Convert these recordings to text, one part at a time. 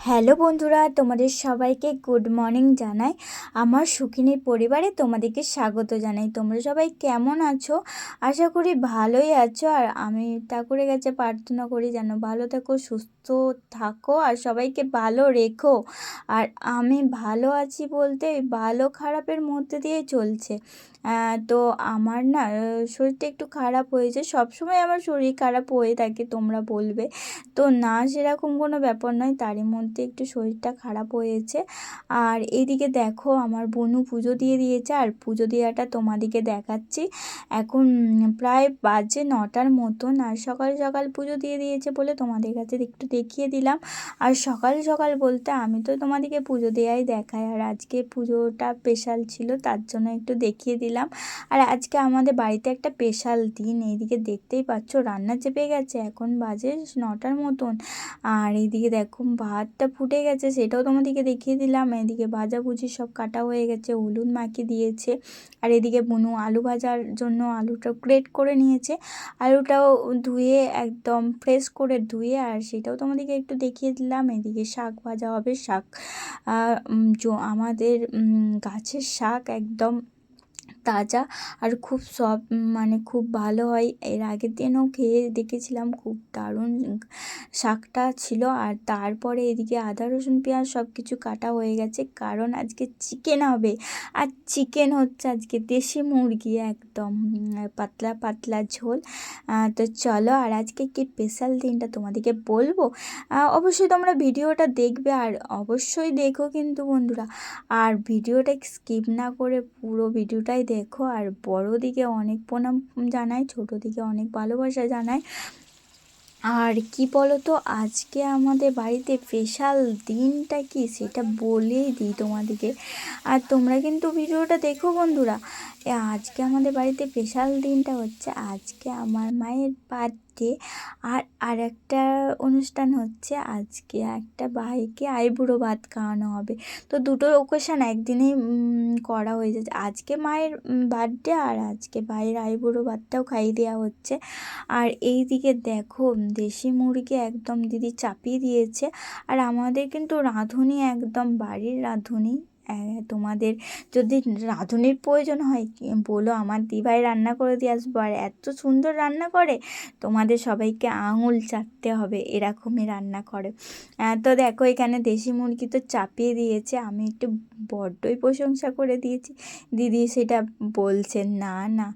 Hello বন্ধুরা তোমাদের সবাইকে গুড মর্নিং জানাই। আমার সুখিনী পরিবারে তোমাদেরকে স্বাগত জানাই। তোমরা সবাই কেমন আছো? আশা করি ভালোই আছো। আর আমি ঠাকুরের কাছে প্রার্থনা করি যেন ভালো থাকো, সুস্থ থাকো, আর সবাইকে ভালো রেখো। আর আমি ভালো আছি বলতে ভালো খারাপের মধ্যে দিয়ে চলছে। তো আমার না শরীরটা একটু খারাপ হয়েছে। সবসময় আমার শরীর খারাপ হয়ে থাকে, তোমরা বলবে। তো না, সেরকম কোনো ব্যাপার নয়। তারই মধ্যে একটু শরীরটা খারাপ হয়েছে। আর এদিকে দেখো আমার বনু পুজো দিয়ে দিয়েছে আর পুজো দেওয়াটা তোমাদিকে দেখাচ্ছি। এখন প্রায় বাজে নটার মতন আর সকাল সকাল পুজো দিয়ে দিয়েছে বলে তোমাদের কাছে একটু দেখিয়ে দিলাম। আর সকাল সকাল বলতে আমি তো তোমাদেরকে পুজো দেওয়াই দেখাই আর আজকে পুজোটা স্পেশাল ছিল তার জন্য একটু দেখিয়ে দিলাম। আর আজকে আমাদের বাড়িতে একটা স্পেশাল দিন, এইদিকে দেখতেই পাচ্ছ রান্না চেপে গেছে, এখন বাজে নটার মতন। আর এইদিকে দেখো ভাতটা ফুটে গেছে, সেটাও তোমাদেরকে দেখিয়ে দিলাম। এদিকে ভাজাভুজি সব কাটা হয়ে গেছে, হলুদ মাখিয়ে দিয়েছে। আর এদিকে বুনু আলু ভাজার জন্য আলুটা গ্রেট করে নিয়েছে। আলুটাও ধুয়ে একদম ফ্রেশ করে ধুয়ে আর সেটাও তোমাদেরকে একটু দেখিয়ে দিলাম। এদিকে শাক ভাজা হবে, শাক। আমাদের গাছের শাক একদম তাজা আর খুব সব মানে খুব ভালো হয়। এর আগের দিনও খেয়ে দেখেছিলাম, খুব দারুণ শাকটা ছিল। আর তারপরে এদিকে আদা, রসুন, পেঁয়াজ সব কিছু কাটা হয়ে গেছে। কারণ আজকে চিকেন হবে। আর চিকেন হচ্ছে আজকে দেশি মুরগি, একদম পাতলা পাতলা ঝোল। তো চলো, আর আজকে কি স্পেশাল দিনটা তোমাদেরকে বলব? অবশ্যই তোমরা ভিডিওটা দেখবে। আর অবশ্যই দেখো কিন্তু বন্ধুরা। আর ভিডিওটা স্কিপ না করে পুরো ভিডিওটাই দেখো, আর বড় দিকে অনেক প্রণাম জানাই ছোটো দিকে অনেক ভালোবাসা জানাই আর কি বলো তো আজকে আমাদের বাড়িতে স্পেশাল দিনটা কি সেটা বলেই দিই তোমাদেরকে। আর তোমরা কিন্তু ভিডিওটা দেখো বন্ধুরা। আজকে আমাদের বাড়িতে স্পেশাল দিনটা হচ্ছে, আজকে আমার মায়ের বার্থডে আর আর একটা অনুষ্ঠান হচ্ছে আজকে একটা ভাইকে আইবুড়ো ভাত খাওয়ানো হবে। তো দুটো ওকেশান একদিনেই করা হয়ে যাচ্ছে। আজকে মায়ের বার্থডে আর আজকে ভাইয়ের আইবুড়ো ভাতটাও খাইয়ে দেওয়া হচ্ছে। আর এই দিকে দেখো, দেশি মুরগি একদম দিদি চাপিয়ে দিয়েছে। আর আমাদের কিন্তু রাঁধুনি একদম বাড়ির রাঁধুনি। তোমাদের যদি রাঁধুনির প্রয়োজন হয় বলো আমার দিভাই রান্না করে দিয়ে আসব। আর এত সুন্দর রান্না করে, তোমাদের সবাইকে আঙুল চাটতে হবে, এরকমই রান্না করে। তো দেখো এখানে দেশি মুরগি তো চাপিয়ে দিয়েছে, আমি একটু বড্ডই প্রশংসা করে দিয়েছি। দিদি সেটা বলছেন, না না,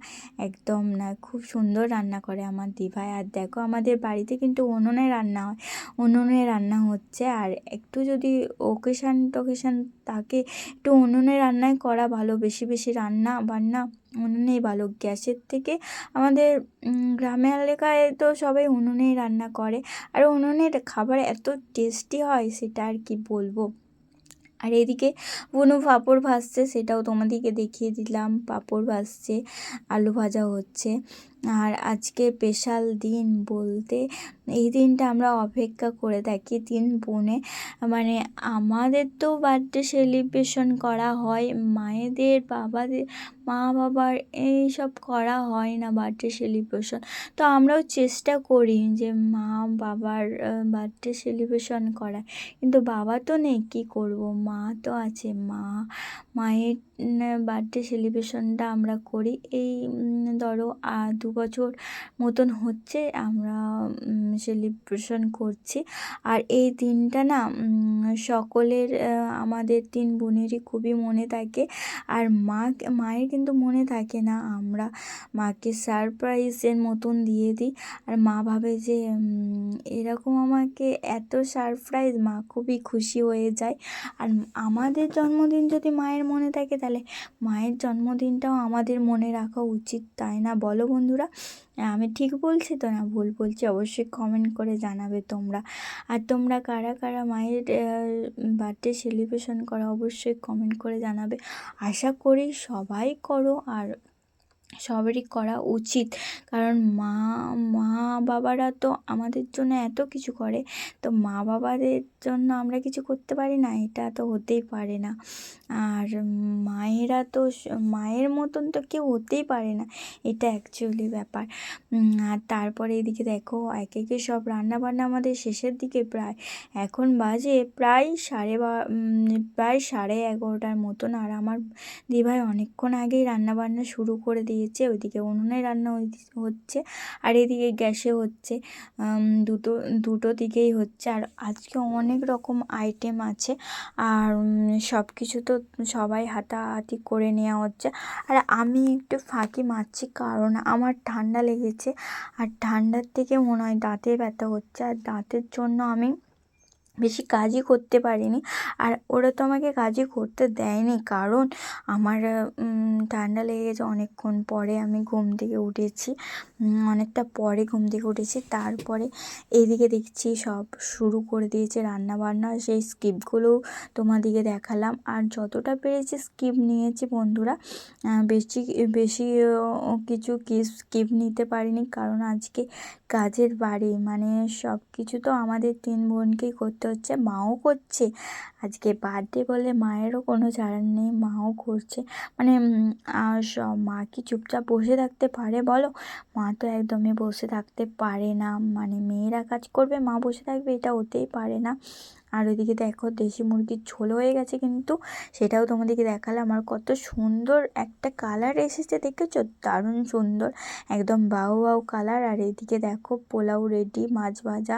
একদম না, খুব সুন্দর রান্না করে আমার দিভাই। আর দেখো আমাদের বাড়িতে কিন্তু উনুনে রান্না হয়, উনুনে রান্না হচ্ছে। আর একটু যদি ওকেশান টোকেশান থাকে একটু উনুনে রান্নায় করা ভালো। বেশি বেশি রান্না, বান্না উনুনেই ভালো। গ্যাসের থেকে আমাদের গ্রামের এলাকায় তো সবাই উনুনেই রান্না করে। আর উনুনের খাবার এত টেস্টি হয় সেটা আর কি বলব। আর এদিকে বুনু পাঁপড় ভাজছে, সেটাও তোমাদেরকে দেখিয়ে দিলাম। পাঁপড় ভাজছে, আলু ভাজা হচ্ছে। আর আজকে স্পেশাল দিন বলতে এই দিনটা আমরা অপেক্ষা করে থাকি তিন বোনে। মানে আমাদের তো বার্থডে সেলিব্রেশন করা হয়, মায়েদের, বাবাদের মা বাবার এই সব করা হয় না বার্থডে সেলিব্রেশন তো আমরাও চেষ্টা করি যে মা, বাবার বার্থডে সেলিব্রেশন করার। কিন্তু বাবা তো নেই, কী করব? মা তো আছে, মা, মায়ের বার্থডে সেলিব্রেশনটা আমরা করি। এই ধরো দু বছর মতন হচ্ছে, আমরা সেলিব্রেশন করছি। আর এই দিনটা না সকলের আমাদের তিন বোনেরই খুবই মনে থাকে। আর মা, মায়ের কিন্তু মনে থাকে না, আমরা মাকে সারপ্রাইজের মতন দিয়ে দিই। আর মা ভাবে যে এরকম আমাকে এত সারপ্রাইজ মা খুবই খুশি হয়ে যায়। আর আমাদের জন্মদিন যদি মায়ের মনে থাকে, তাহলে মায়ের জন্মদিনটাও আমাদের মনে রাখা উচিত, তাই না? বলো বন্ধুরা। আমি ঠিক বলছি তো না? ভুল বলছি, অবশ্যই কমেন্ট করে জানাবে তোমরা। আর তোমরা কারা কারা মায়ের বার্থডে সেলিব্রেশন করো, অবশ্যই কমেন্ট করে জানাবে। আশা করি সবাই করো, আর সবারই করা উচিত। কারণ মা মা বাবারা তো আমাদের জন্য এত কিছু করে, তো মা বাবাদের জন্য আমরা কিছু করতে পারি না, এটা তো হতেই পারে না। আর মায়েরা তো মায়ের মতন তো কেউ হতেই পারে না, এটা অ্যাকচুয়ালি ব্যাপার। আর তারপরে এদিকে দেখো একে একে সব রান্নাবান্না আমাদের শেষের দিকে প্রায়, এখন বাজে প্রায় সাড়ে প্রায় সাড়ে এগারোটার মতন। আর আমার দিভাই অনেকক্ষণ আগেই রান্নাবান্না শুরু করে দিয়েছে, ওইদিকে উনুনে রান্না হচ্ছে, আর এদিকে গ্যাসে হচ্ছে দুটো দুটো দিকেই হচ্ছে, আর আজকে অনেক রকম আইটেম আছে, আর সব কিছু তো সবাই হাতাহাতি করে নেওয়া হচ্ছে, আর আমি একটু ফাঁকি মারছি কারণ আমার ঠান্ডা লেগেছে, আর ঠান্ডার থেকে মনে হয় দাঁতে ব্যথা হচ্ছে, আর দাঁতের জন্য আমি বেশি কাজই করতে পারিনি। আর ওরা তো আমাকে কাজই করতে দেয়নি, কারণ আমার ঠান্ডা লেগে গেছে। অনেকক্ষণ পরে আমি ঘুম থেকে উঠেছি। অনেকটা পরে ঘুম থেকে উঠেছি। তারপরে এদিকে দেখছি সব শুরু করে দিয়েছে রান্নাবান্না। সেই স্কিপগুলোও তোমাদিকে দেখালাম। আর যতটা পেরেছি স্কিপ নিয়েছি বন্ধুরা বেশি বেশি কিছু স্কিপ নিতে পারিনি। কারণ আজকে কাজের বাড়ি মানে সব কিছু তো আমাদের তিন বোনকেই করতে হচ্ছে, মাও করছে। আজকে বার্থডে বলে মায়েরও কোনো চারান নেই, মাও করছে। মানে সব মা কি চুপচাপ বসে থাকতে পারে বলো? মা তো একদমই বসে থাকতে পারে না। মানে মেয়েরা কাজ করবে, মা বসে থাকবে, এটা হতেই পারে না। আর ওইদিকে দেখো, দেশি মুরগির ঝোল হয়ে গেছে কিন্তু সেটাও তোমাদেরকে দেখালাম। আর কত সুন্দর একটা কালার এসেছে, দেখেছ? দারুণ সুন্দর, একদম বাউ বাউ কালার আর এদিকে দেখো, পোলাও রেডি মাছ ভাজা,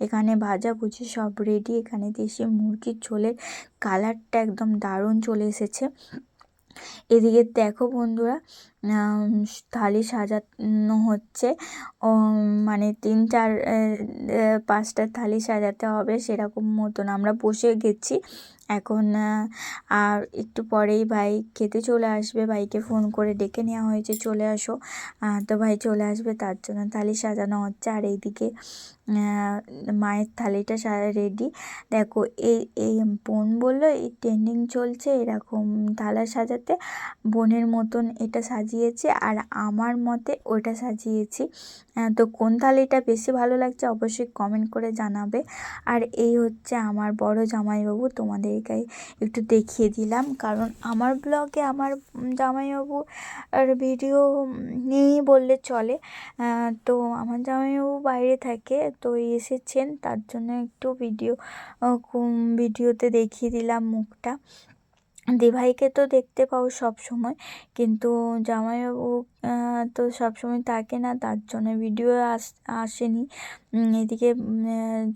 এখানে ভাজা ভুজি সব রেডি এখানে দেশি মুরগির ঝোলের কালারটা একদম দারুণ চলে এসেছে। এদিকে দেখো বন্ধুরা থালি সাজানো হচ্ছে। ও মানে তিন চার পাঁচটা থালি সাজাতে হবে সেরকম মতন। আমরা বসে গেছি। এখন আর একটু পরেই ভাই খেতে চলে আসবে। ভাইকে ফোন করে ডেকে নেওয়া হয়েছে, চলে আসো। তো ভাই চলে আসবে, তার জন্য থালি সাজানো হচ্ছে। আর এইদিকে মায়ের থালিটা রেডি দেখো, এই এই বোন বলল, এই ট্রেন্ডিং চলছে, এরকম থালা সাজাতে। বোনের মতন এটা সাজিয়েছে আর আমার মতে ওটা সাজিয়েছি। তো কোন থালিটা বেশি ভালো লাগছে অবশ্যই কমেন্ট করে জানাবে। আর এই হচ্ছে আমার বড় জামাইবাবু, তোমাদেরকে একটু দেখিয়ে দিলাম। কারণ আমার ব্লগে আমার জামাইবাবু আর ভিডিও নেই বললে চলে। তো আমার জামাইবাবু বাইরে থাকে, তো এসেছেন, তার জন্য একটু ভিডিও ভিডিওতে দেখিয়ে দিলাম মুখটা। দিভাইকে তো দেখতে পাও সব সময়। কিন্তু জামাইবাবু তো সবসময় থাকে না, তার জন্য ভিডিও আস, আসেনি। এদিকে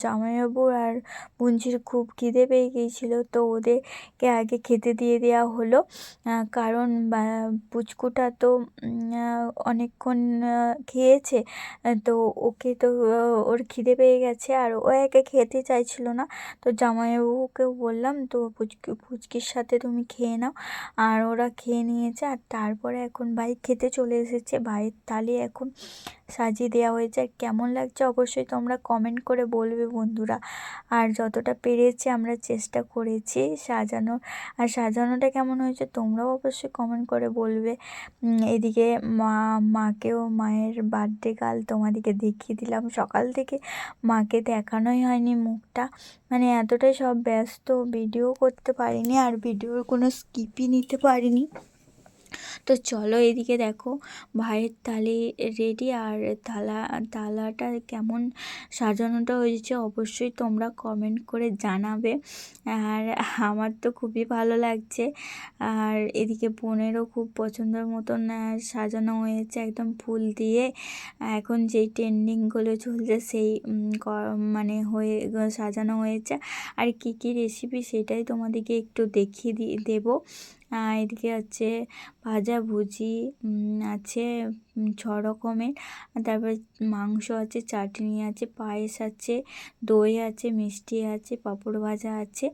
জামাইবাবু আর বুঞ্জির খুব খিদে পেয়ে গিয়েছিল, তো ওদেরকে আগে খেতে দিয়ে দেওয়া হলো। কারণ পুচকুটা তো অনেকক্ষণ খেয়েছে, তো ওকে তো ওর খিদে পেয়ে গেছে, আর ও একে খেতে চাইছিল না। তো জামাইবাবুকে বললাম, তো পুচকি, পুচকির সাথে তুমি খেয়ে নাও। আর ওরা খেয়ে নিয়েছে, আর তারপরে এখন ভাই খেতে চলে এসেছে। ভাইয়ের থালি এখন সাজিয়ে দেওয়া হয়েছে। আর কেমন লাগছে অবশ্যই তোমরা কমেন্ট করে বলবে বন্ধুরা। আর যতটা পেরেছি আমরা চেষ্টা করেছি সাজানোর। আর সাজানোটা কেমন হয়েছে তোমরাও অবশ্যই কমেন্ট করে বলবে। এদিকে মা, মাকেও মায়ের বার্থডে কাল তোমাদেরকে দেখিয়ে দিলাম। সকাল থেকে মাকে দেখানোই হয়নি মুখটা। মানে এতটাই সব ব্যস্ত ভিডিও করতে পারিনি। আর ভিডিওর কোনো স্কিপই নিতে পারিনি। তো চলো এদিকে দেখো, ভাইয়ের থালি রেডি আর থালা, থালাটা কেমন সাজানোটা হয়েছে অবশ্যই তোমরা কমেন্ট করে জানাবে। আর আমার তো খুবই ভালো লাগছে। আর এদিকে বোনেরও খুব পছন্দের মতন সাজানো হয়েছে একদম ফুল দিয়ে। এখন যেই ট্রেন্ডিংগুলো চলছে সেই মানে হয়ে, সাজানো হয়েছে। আর কী কী রেসিপি সেটাই তোমাদেরকে একটু দেখিয়ে দিয়ে দেবো। এদিকে আছে ভাজা ভুজি আছে ছ রকমের। তারপরে মাংস আছে, চাটনি আছে, পায়েস আছে, দই আছে, মিষ্টি আছে, পাঁপড় ভাজা আছে।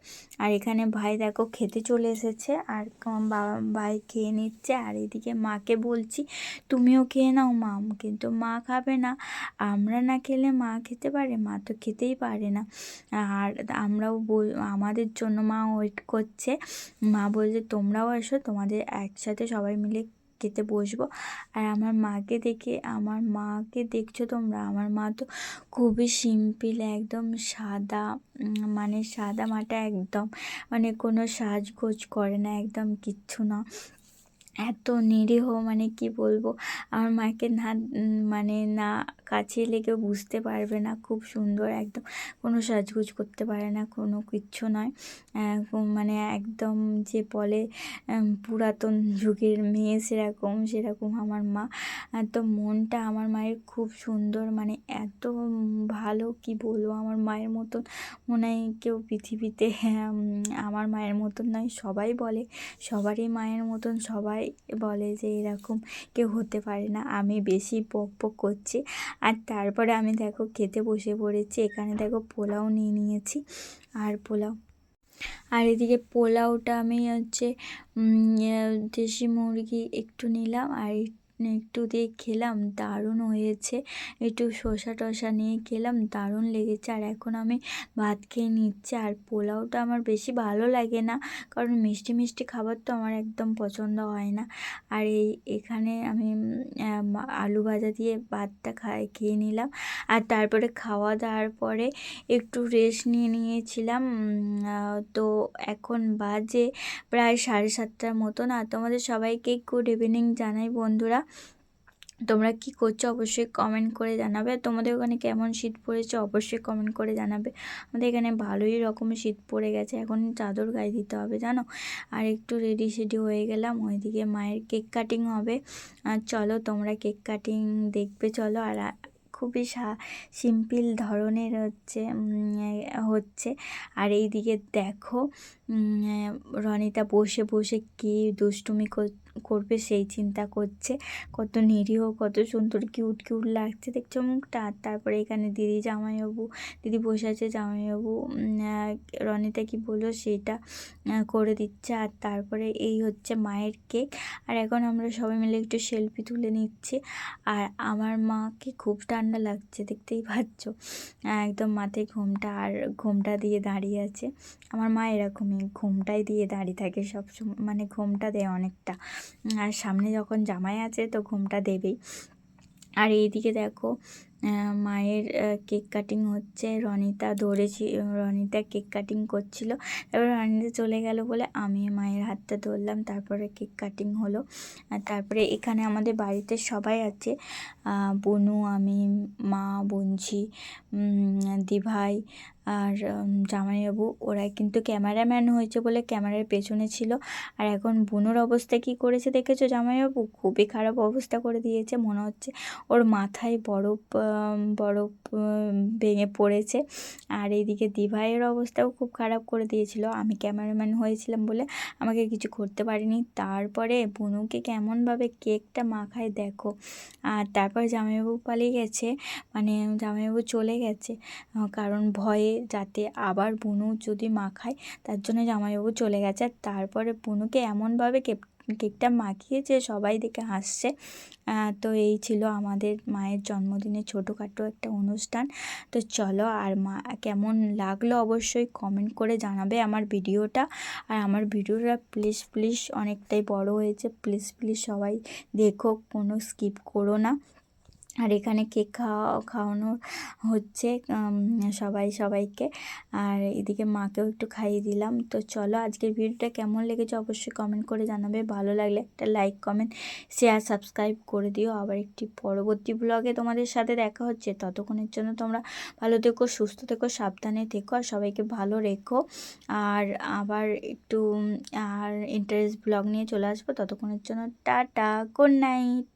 আর এখানে ভাই দেখো খেতে চলে এসেছে আর ভাই খেয়ে নিচ্ছে। আর এদিকে মাকে বলছি, তুমিও খেয়ে নাও মা কিন্তু মা খাবে না। আমরা না খেলে মা খেতে পারে? মা তো খেতেই পারে না। আর আমরাও আমাদের জন্য মা ওয়েট করছে। মা বলছে, তোমরাও এসো, তোমাদের একসাথে সবাই মিলে খেতে বসবো। আর আমার মাকে দেখে, আমার মাকে দেখছ তোমরা? আমার মা তো খুবই সিম্পল, একদম সাদা মানে সাদা মাটা একদম মানে কোনো সাজগোজ করে না, একদম কিচ্ছু না। এত নিরীহ মানে কি বলব? আমার মাকে না মানে না কাছে এলে কেউ বুঝতে পারবে না, খুব সুন্দর একদম। কোনো সাজগুজ করতে পারে না, কোনো কিচ্ছু নয়। মানে একদম যে বলে পুরাতন যুগের মেয়ে সেরকম সেরকম আমার মা। তো মনটা আমার মায়ের খুব সুন্দর মানে এত ভালো, কি বলব? আমার মায়ের মতন মনে হয় কেউ পৃথিবীতে আমার মায়ের মতন নয়, সবাই বলে। সবারই মায়ের মতন, সবাই বলে যে এরকম কেউ হতে পারে না, আমি বেশি পক পক করছি। আর তারপরে আমি দেখো খেতে বসে পড়েছি, এখানে দেখো পোলাও নিয়ে নিয়েছি আর পোলাও। আর এদিকে পোলাওটা আমি হচ্ছে দেশি মুরগি একটু নিলাম আর একটু দিয়ে খেলাম, দারুণ হয়েছে। একটু শসা টসা নিয়ে খেলাম, দারুণ লেগেছে। আর এখন আমি ভাত খেয়ে নিচ্ছি। আর পোলাওটা আমার বেশি ভালো লাগে না, কারণ মিষ্টি মিষ্টি খাবার তো আমার একদম পছন্দ হয় না। আর এই এখানে আমি আলু ভাজা দিয়ে ভাতটা খাই, খেয়ে নিলাম। আর তারপরে খাওয়া দাওয়ার পরে একটু রেস্ট নিয়ে নিয়েছিলাম তো এখন বাজে প্রায় সাড়ে সাতটার মতন আর তোমাদের সবাইকে গুড ইভিনিং জানাই বন্ধুরা। তোমরা কি করছ অবশ্যই কমেন্ট করে জানাবে। তোমাদের ওখানে কেমন শীত পড়েছে অবশ্যই কমেন্ট করে জানাবে। আমাদের এখানে ভালোই রকমের শীত পড়ে গেছে, এখন চাদর গায়ে দিতে হবে, জানো? আর একটু রেডি সেডি হয়ে গেলাম, ওইদিকে মায়ের কেক কাটিং হবে। আর চলো তোমরা কেক কাটিং দেখবে, চলো। আর খুবই সিম্পল ধরনের হচ্ছে হচ্ছে। আর এইদিকে দেখো রনিতা বসে বসে কী দুষ্টুমি কর- করবে, সেই চিন্তা করছে। কত নিরীহ, কত সুন্দর কিউট কিউট লাগছে। দেখছ মুখটা? তারপরে এখানে দিদি জামাইবাবু, দিদি বসে আছে জামাইবাবু রনিতা কি বলল, সেটা করে দিচ্ছে। আর তারপরে এই হচ্ছে মায়ের কেক। আর এখন আমরা সবাই মিলে একটু সেলফি তুলে নিচ্ছি। আর আমার মাকে খুব ঠান্ডা লাগছে, দেখতেই পাচ্ছ। একদম মাথায় ঘোমটা, আর ঘোমটা দিয়ে দাঁড়িয়ে আছে। আমার মা এরকমই, ঘোমটাই দিয়ে দাঁড়িয়ে থাকে সবসময় মানে ঘোমটা দেয় অনেকটা। আর সামনে যখন জামাই আছে তো ঘুমটা দেবেই। আর এইদিকে দেখো মায়ের কেক কাটিং হচ্ছে। রনিতা ধরেছি, রনিতা কেক কাটিং করছিল। তারপর রনিতা চলে গেল বলে আমি মায়ের হাতটা ধরলাম, তারপরে কেক কাটিং হলো। তারপরে এখানে আমাদের বাড়িতে সবাই আছে। বনু, আমি, মা বঞ্জি দিভাই আর জামাইবাবু। ওরা কিন্তু ক্যামেরাম্যান হয়েছে বলে ক্যামেরার পেছনে ছিল। আর এখন বুনুর অবস্থা কি করেছে দেখেছ জামাইবাবু? খুবই খারাপ অবস্থা করে দিয়েছে। মনে হচ্ছে ওর মাথায় বরফ বরফ ভেঙে পড়েছে। আর এইদিকে দিভাইয়ের অবস্থাও খুব খারাপ করে দিয়েছিল। আমি ক্যামেরাম্যান হয়েছিলাম বলে আমাকে কিছু করতে পারিনি। তারপরে বুনুকে কেমনভাবে কেকটা মাখায় দেখো। আর তারপর জামাইবাবু পালিয়ে গেছে। মানে জামাইবাবু চলে গেছে। কারণ ভয়ে যাতে আবার বুনু যদি মাখায়, তার জন্য জামাইবাবু চলে গেছে। আর তারপরে বুনুকে এমনভাবে কেক কেকটা মাখিয়েছে সবাই দেখে হাসছে। তো এই ছিল আমাদের মায়ের জন্মদিনে ছোটোখাটো একটা অনুষ্ঠান। তো চলো আর মা, কেমন লাগল অবশ্যই কমেন্ট করে জানাবে আমার ভিডিওটা। আর আমার ভিডিওটা প্লিজ প্লিজ অনেকটাই বড় হয়েছে। প্লিজ প্লিজ সবাই দেখো, কোনো স্কিপ করো না। আর এখানে কেক খাওয়া, খাওয়ানো হচ্ছে সবাই সবাইকে। আর এদিকে মাকেও একটু খাইয়ে দিলাম। তো চলো আজকের ভিডিওটা কেমন লেগেছে অবশ্যই কমেন্ট করে জানাবে। ভালো লাগলে একটা লাইক কমেন্ট শেয়ার সাবস্ক্রাইব করে দিও। আবার একটি পরবর্তী ব্লগে তোমাদের সাথে দেখা হচ্ছে। ততক্ষণের জন্য তোমরা ভালো থেকো, সুস্থ থেকো, সাবধানে থেকো আর সবাইকে ভালো রেখো। আর আবার একটু, আর ইন্টারেস্ট ব্লগ নিয়ে চলে আসব। ততক্ষণের জন্য টাটা গুড নাইট